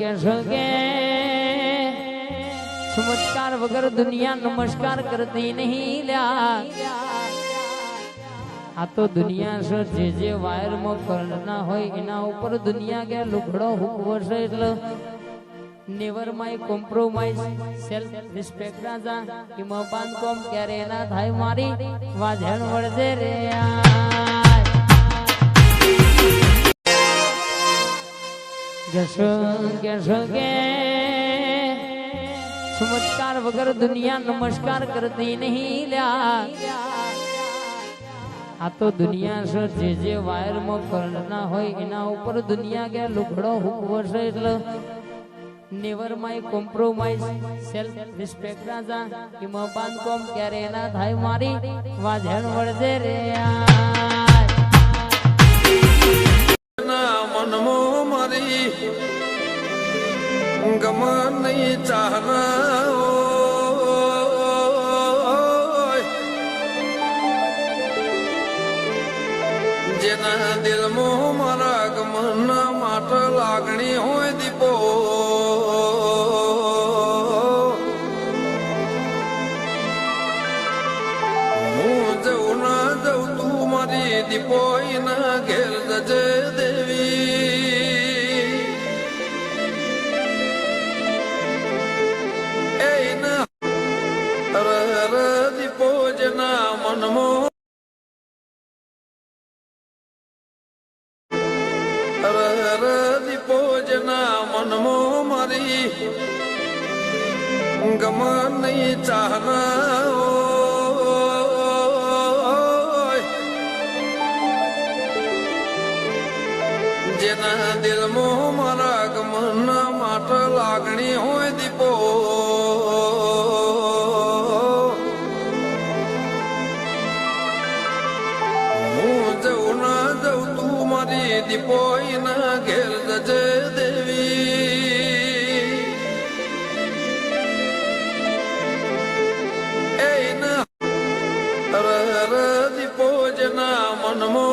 કે ચમત્કાર વગર દુનિયા નમસ્કાર કરતી નહીં લ્યા આ તો દુનિયા છે, જે જે વાયરમાં કરણના હોય એના ઉપર દુનિયા કે લુગડો હુકવો છે એટલે never my compromise self respect રાજા, એમાં બાંધકોમ ક્યારે ના થાય, મારી વાજણ વળજે રે આય. ચમત્કાર વગર દુનિયા નમસ્કાર કરતી નહીં લ્યા આ તો દુનિયા છે, જે જે વાયરમાં કરણના હોય એના ઉપર દુનિયા કે લુગડો હુકવો છે એટલે never my compromise self respect રાજા, એમાં બાંધકોમ ક્યારે ના થાય મારી વાજણ વળજે રે આય. ગમ નહીં ચાહના. જેના દિલમાં મારા ગમના માટે લાગણી હોય દીપો હું જઉં ના જઉં તું મારી દીપો ઘેર જજે નહીં ચાહના. જેના દિલમાં મારા ગમન માટ લાગણી હોય દીપો દીપોઈના ઘેર જજે દેવી એના દીપોજના મનમો